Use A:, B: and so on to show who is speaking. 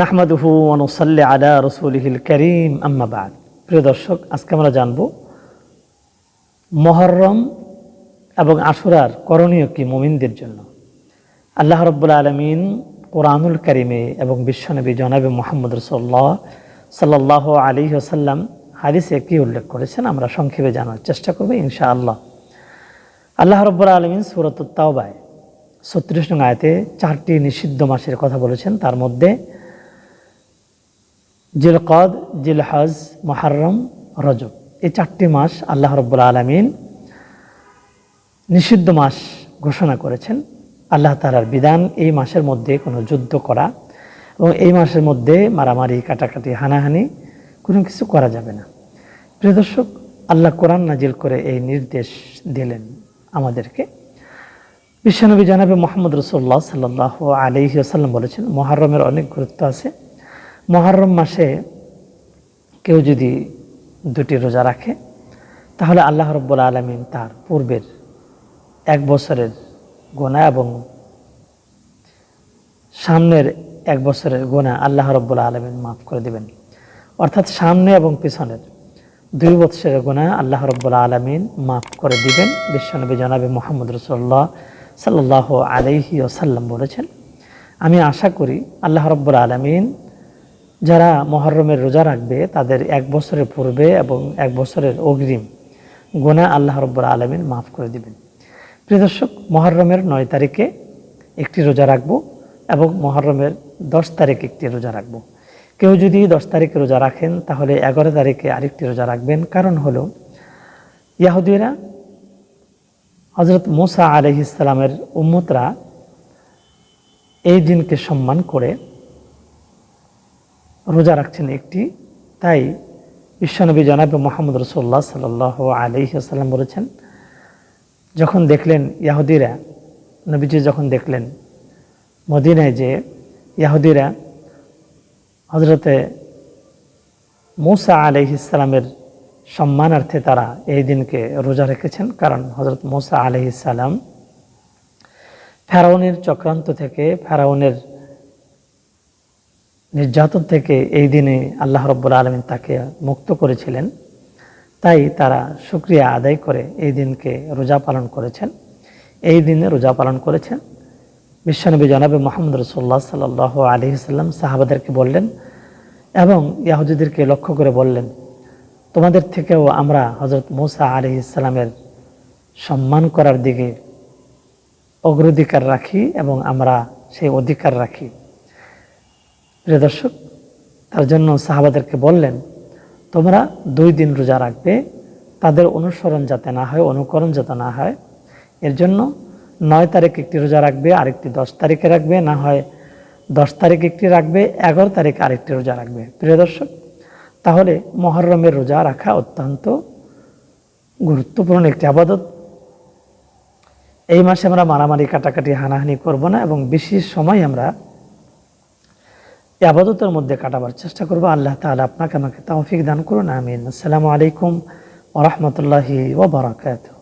A: নাহমাদুহু অনুসাল্লি আলা রসুলহিল করিম। আম্মাবাদ প্রিয় দর্শক, আজকে আমরা জানব মহরম এবং আশুরার করণীয় কি মুমিনদের জন্য। আল্লাহ রব্বুল আলমিন কোরআনুল করিমে এবং বিশ্বনবী জনাবি মোহাম্মদ রসোল্লাহ সাল্লাহ আলী আসাল্লাম হাদিসে কি উল্লেখ করেছেন আমরা সংক্ষেপে জানার চেষ্টা করব ইনশা আল্লাহ আল্লাহ রব্বুল আলমিন সুরত তাওবায় ছত্রিশ নং আয়তে চারটি নিষিদ্ধ মাসের কথা বলেছেন। তার মধ্যে জিলকদ, জিলহজ মহারম রজব। এই চারটি মাস আল্লাহ রব্বুল আলমিন নিষিদ্ধ মাস ঘোষণা করেছেন। আল্লাহ তালার বিধান এই মাসের মধ্যে কোনো যুদ্ধ করা এবং এই মাসের মধ্যে মারামারি, কাটাকাটি, হানাহানি কোনো কিছু করা যাবে না। প্রিয় দর্শক, আল্লাহ কোরআন নাজিল করে এই নির্দেশ দিলেন আমাদেরকে। বিশ্বনবী জানাবে মোহাম্মদ রসোল্লা সাল্লাহ আলহি বলেছেন মহারমের অনেক গুরুত্ব আছে। মহারম মাসে কেউ যদি দুটি রোজা রাখে, তাহলে আল্লাহ রব্বুল আলমিন তার পূর্বের এক বছরের গোনা এবং সামনের এক বছরের গোনা আল্লাহ রব্বুল আলমিন মাফ করে দেবেন। অর্থাৎ সামনে এবং পিছনের দুই বৎসরের গোনা আল্লাহ রব্বুল আলমিন মাফ করে দিবেন। বিশ্বনবী জনাবে মোহাম্মদ রসোল্লাহ সাল্লাহ আলহি ওসাল্লাম বলেছেন, আমি আশা করি আল্লাহ রব্বুল আলমিন যারা মহরমের রোজা রাখবে, তাদের এক বছরের পূর্বে এবং এক বছরের অগ্রিম গোনা আল্লাহ রব্বুল আলমিন মাফ করে দিবেন। প্রিয় দর্শক, মহরমের নয় তারিখে একটি রোজা রাখব এবং মহরমের দশ তারিখ একটি রোজা রাখব। কেউ যদি দশ তারিখে রোজা রাখেন, তাহলে এগারো তারিখে আরেকটি রোজা রাখবেন। কারণ হলো, ইয়াহুদিরা হজরত মোসা আলহ ইসলামের উম্মতরা এই দিনকে সম্মান করে রোজা রাখছেন একটি। তাই বিশ্বনবী জনাবে মোহাম্মদ রসোল্লা সাল আলহি আসাল্লাম বলেছেন, যখন দেখলেন ইয়াহুদিরা, নবীজি যখন দেখলেন মদিনায় যে ইয়াহুদিরা হজরতে মৌসা আলহ ইসলামের সম্মানার্থে তারা এই দিনকে রোজা রেখেছেন, কারণ হজরত মৌসা আলহ ইসালাম ফেরাউনের চক্রান্ত থেকে ফেরাউনের নির্যাতন থেকে এই দিনে আল্লাহ রব্বুল আলমিন তাকে মুক্ত করেছিলেন। তাই তারা সুক্রিয়া আদায় করে এই দিনকে রোজা পালন করেছেন। এই দিনে রোজা পালন করেছেন। বিশ্বনবী জনাবে মোহাম্মদ রসোল্লা সাল আলি সাল্লাম সাহাবাদেরকে বললেন এবং ইয়াহুদিদেরকে লক্ষ্য করে বললেন, তোমাদের থেকেও আমরা হজরত মৌসা আলি ইসলামের সম্মান করার দিকে অগ্রাধিকার রাখি এবং আমরা সেই অধিকার রাখি। প্রিয় দর্শক, তার জন্য সাহাবাদেরকে বললেন, তোমরা দুই দিন রোজা রাখবে, তাদের অনুসরণ যাতে না হয়, অনুকরণ যাতে না হয়। এর জন্য নয় তারিখ একটি রোজা রাখবে, আরেকটি দশ তারিখে রাখবে, না হয় দশ তারিখ একটি রাখবে, এগারো তারিখ আরেকটি রোজা রাখবে। প্রিয় দর্শক, তাহলে মহরমের রোজা রাখা অত্যন্ত গুরুত্বপূর্ণ একটি আবাদত। এই মাসে আমরা মারামারি, কাটাকাটি, হানাহানি করব না এবং বেশি সময় আমরা এই আবাদতের মধ্যে কাটাবার চেষ্টা করব। আল্লাহ তালা আপনাকে আমাকে তাওফিক দান করুন, আমিন। আসসালামু আলাইকুম ওরহমতুল্লাহি ওবরাকাতুহ